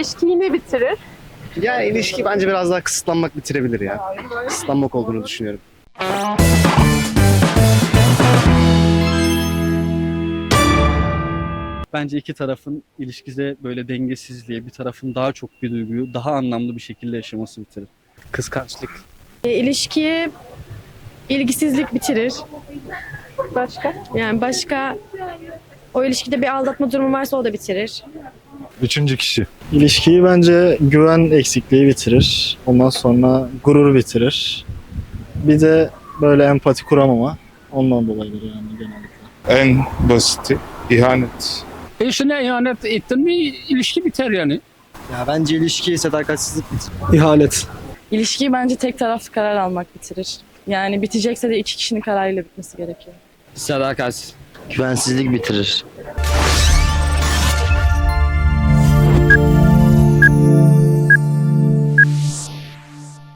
İlişkiyi ne bitirir? Ya ilişki bence biraz daha kısıtlanmak bitirebilir ya. Kısıtlanmak olduğunu düşünüyorum. Bence iki tarafın ilişkide böyle dengesizliğe, bir tarafın daha çok bir duyguyu daha anlamlı bir şekilde yaşaması bitirir. Kıskançlık. E, ilişkiyi ilgisizlik bitirir. Başka? Yani başka o ilişkide bir aldatma durumu varsa o da bitirir. Üçüncü kişi. İlişkiyi bence güven eksikliği bitirir. Ondan sonra gurur bitirir. Bir de böyle empati kuramama. Ondan dolayıdır yani genellikle. En basiti ihanet. Eşine ihanet ettin mi ilişki biter yani. Ya bence ilişki sadakatsizlik bitirir. İhanet. İlişkiyi bence tek taraflı karar almak bitirir. Yani bitecekse de iki kişinin kararıyla bitmesi gerekiyor. Sadakat. Güvensizlik bitirir.